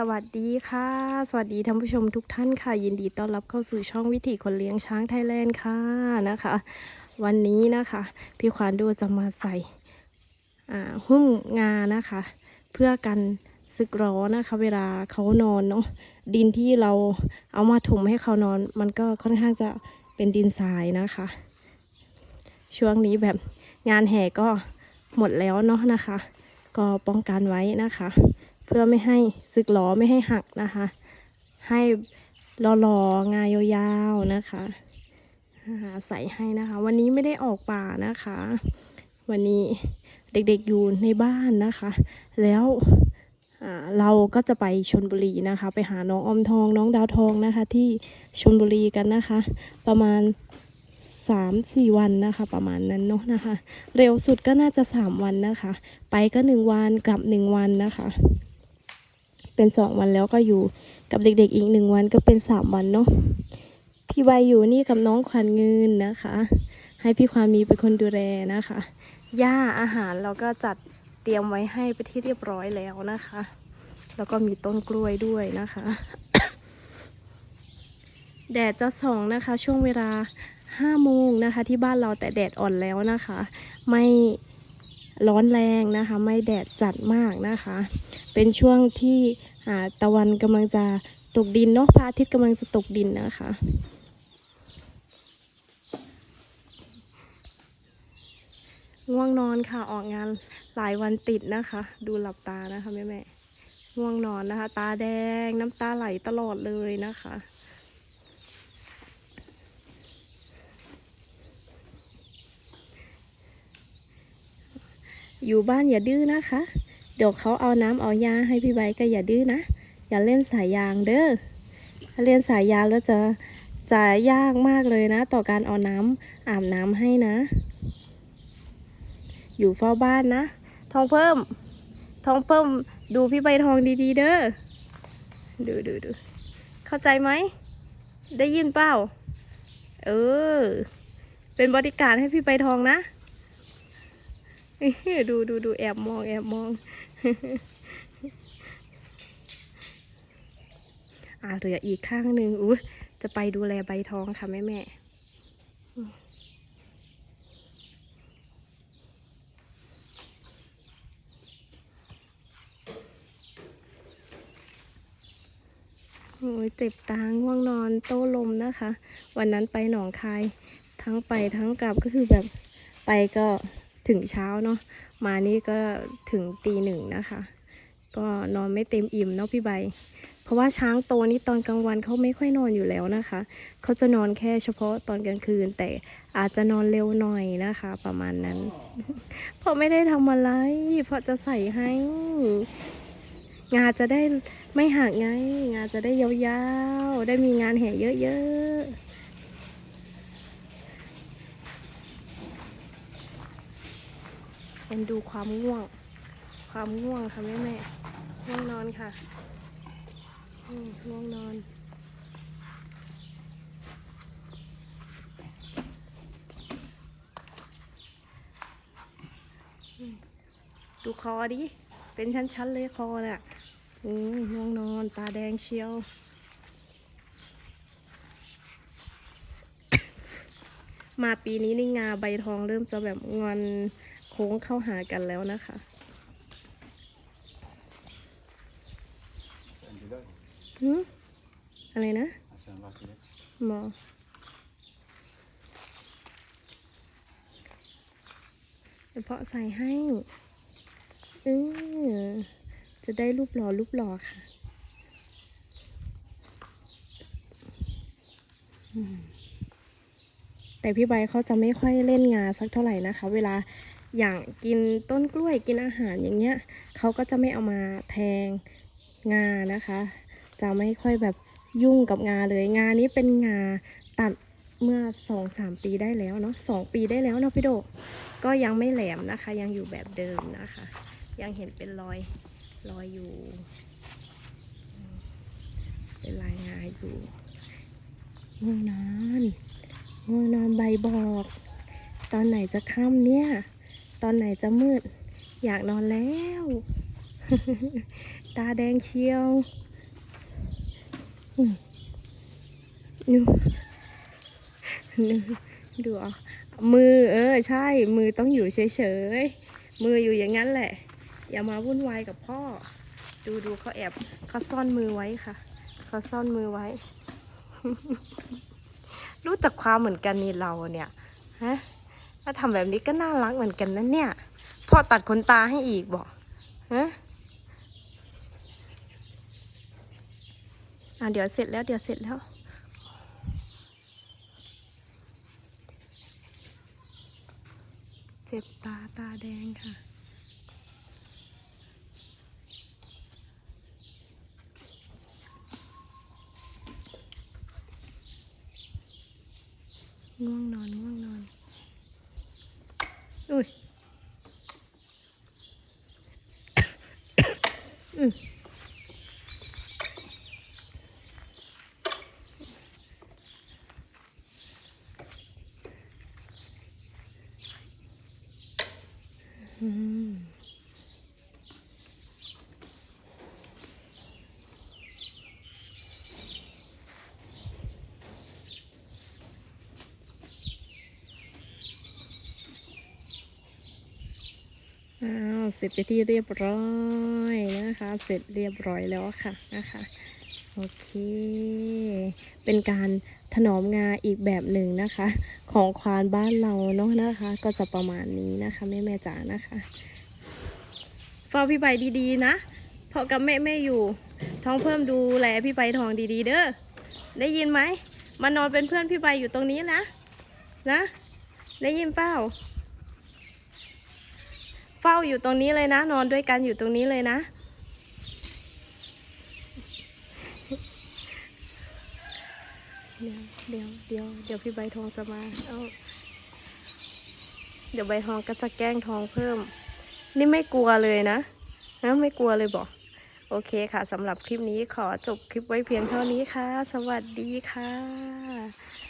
สวัสดีค่ะ สวัสดีท่านผู้ชมทุกท่านค่ะ ยินดีต้อนรับเข้าสู่ช่องวิถีคนเลี้ยงช้างไทยแลนด์ค่ะนะคะ วันนี้นะคะ พี่ควานดูจะมาใส่หุ้มงานะคะ เพื่อกันสึกร้อนนะคะ เวลาเขานอนเนาะดินที่เราเอามาถมให้เขานอน มันก็ค่อนข้างจะเป็นดินทรายนะคะ ช่วงนี้แบบงานแห่ก็หมดแล้วเนาะนะคะ ก็ป้องกันไว้นะคะ พื่อไม่ให้สึกหลอไม่ให้หักนะคะ ให้รอๆงายาวๆนะคะหาใส่ให้นะคะ วันนี้ไม่ได้ออกป่านะคะ วันนี้เด็กๆอยู่ในบ้านนะคะ แล้วอ่าเราก็จะไปชนบุรีนะคะ ไปหาน้องอมทองน้องดาวทองนะคะ ที่ชนบุรีกันนะคะ ประมาณสามสี่วันนะคะ ประมาณนั้นเนาะนะคะ เร็วสุดก็น่าจะสามวันนะคะ ไปก็หนึ่งวันกลับหนึ่งวันนะคะ เป็นสองวันแล้วก็อยู่กับเด็กๆอีกหนึ่งวันก็เป็นสามวันเนาะพี่ใบอยู่นี่กับน้องขวัญเงินนะคะ ให้พี่ความมีเป็นคนดูแลนะคะหญ้าอาหารเราก็จัดเตรียมไว้ให้ไปที่เรียบร้อยแล้วนะคะ แล้วก็มีต้นกล้วยด้วยนะคะแดดจะส่องนะคะ ช่วงเวลาห้าโมงนะคะ ที่บ้านเราแต่แดดอ่อนแล้วนะคะ ไม่ ร้อนแรงนะคะ ไม่แดดจัดมากนะคะ เป็นช่วงที่อ่าตะวันกำลังจะตกดินเนาะพระอาทิตย์กำลังจะตกดินนะคะง่วงนอนค่ะออกงานหลายวันติดนะคะ ดูหลับตานะคะแม่แม่ง่วงนอนนะคะ ตาแดงน้ำตาไหลตลอดเลยนะคะ อยู่บ้านอย่าดื้อนะคะ เดี๋ยวเขาเอาน้ำเอายาให้พี่ใบก็อย่าดื้อนะ อย่าเล่นสายยางเด้อถ้าเล่นสายยางแล้วจะจะยากมากเลยนะ ต่อการเอาน้ำอาบน้ำให้นะ อยู่เฝ้าบ้านนะ ทองเพิ่ม ทองเพิ่ม ดูพี่ใบทองดีๆ เด้อ ดูดูดู เข้าใจไหม ได้ยินเปล่า เออ เป็นบริการให้พี่ใบทองนะ ดูดูดูแอบมองแอบมองอ่าเหลืออีกข้างหนึ่งอุ้จะไปดูแลใบทองค่ะแม่แม่โอ้ยเจ็บตาง่วงนอนโต้ลมนะคะ วันนั้นไปหนองคาย ทั้งไปทั้งกลับก็คือแบบไปก็ ถึงเช้าเนาะมานี่ก็ถึงตีหนึ่งนะคะ ก็นอนไม่เต็มอิ่มเนาะพี่ใบ เพราะว่าช้างโตนี่ตอนกลางวันเขาไม่ค่อยนอนอยู่แล้วนะคะ เขาจะนอนแค่เฉพาะตอนกลางคืน แต่อาจจะนอนเร็วหน่อยนะคะ ประมาณนั้น เพราะไม่ได้ทำอะไร เพราะจะใส่ให้ งานจะได้ไม่หักไง งานจะได้ยาวๆ ได้มีงานแห่เยอะๆ เป็นดูความง่วง ความง่วงค่ะแม่แม่ง่วงนอนค่ะง่วงนอน ดูคอดิ เป็นชั้นๆเลยคอเนี่ยอืมง่วงนอน ตาแดงเชียวมาปีนี้นี่งาใบทองเริ่มจะแบบงอน ค้งเข้าหากันแล้วนะคะ C'est un village, หืมอะไรนะหมอเฉพาะใส่ให้เออจะได้รูปหล่อรูปหล่อค่ะแต่พี่ใบเขาจะไม่ค่อยเล่นงาสักเท่าไหร่นะคะ เวลา อย่างกินต้นกล้วยกินอาหารอย่างเงี้ยเขาก็จะไม่เอามาแทงงานะคะ จะไม่ค่อยแบบยุ่งกับงาเลยงานี้เป็นงาตัดเมื่อสองสามปีได้แล้วเนาะสองปีได้แล้วเนาะพี่โดก็ยังไม่แหลมนะคะ ยังอยู่แบบเดิมนะคะ ยังเห็นเป็นรอยรอยอยู่ เป็นลายงาอยู่ง่วงนอนง่วงนอนใบบอก ตอนไหนจะค่ำเนี่ย อนไหนจะมืด อยากนอนแล้ว ตาแดงเชียวอืมดูดูเอามือเออใช่ มือต้องอยู่เฉยๆ มืออยู่อย่างนั้นแหละ อย่ามาวุ่นวายกับพ่อ ดูดูเขาแอบเขาซ่อนมือไว้ค่ะเขาซ่อนมือไว้ รู้จักความเหมือนกันนี่เราเนี่ยฮะ ถ้าทำแบบนี้ก็น่ารักเหมือนกันนะเนี่ยพ่อตัดขนตาให้อีกบอกฮะอะเดี๋ยวเสร็จแล้วเดี๋ยวเสร็จแล้วเจ็บตาตาแดงค่ะ ง่วงนอนง่วงนอน อุ้ย อืมอืม อ้าวเสร็จไปที่เรียบร้อยนะคะ เสร็จเรียบร้อยแล้วค่ะนะคะโอเค เป็นการถนอมงาอีกแบบหนึ่งนะคะ ของควานบ้านเราเนาะนะคะ ก็จะประมาณนี้นะคะแม่แม่จ๋านะคะเฝ้าพี่ใบดีๆนะเพราะกับแม่แม่อยู่ ท้องเพิ่มดูแลพี่ใบทองดีๆ เด้อได้ยินไหมมานอนเป็นเพื่อนพี่ใบอยู่ตรงนี้นะนะ ได้ยินเปล่า ฝ้าอยู่ตรงนี้เลยนะ นอนด้วยกันอยู่ตรงนี้เลยนะ เดี๋ยวเดี๋ยวเดี๋ยวเดี๋ยวพี่ใบทองจะมาเอาเดี๋ยวใบทองก็จะแกล้งทองเพิ่ม นี่ไม่กลัวเลยนะนะไม่กลัวเลยบอกโอเคค่ะสำหรับคลิปนี้ขอจบคลิปไว้เพียงเท่านี้ค่ะ สวัสดีค่ะ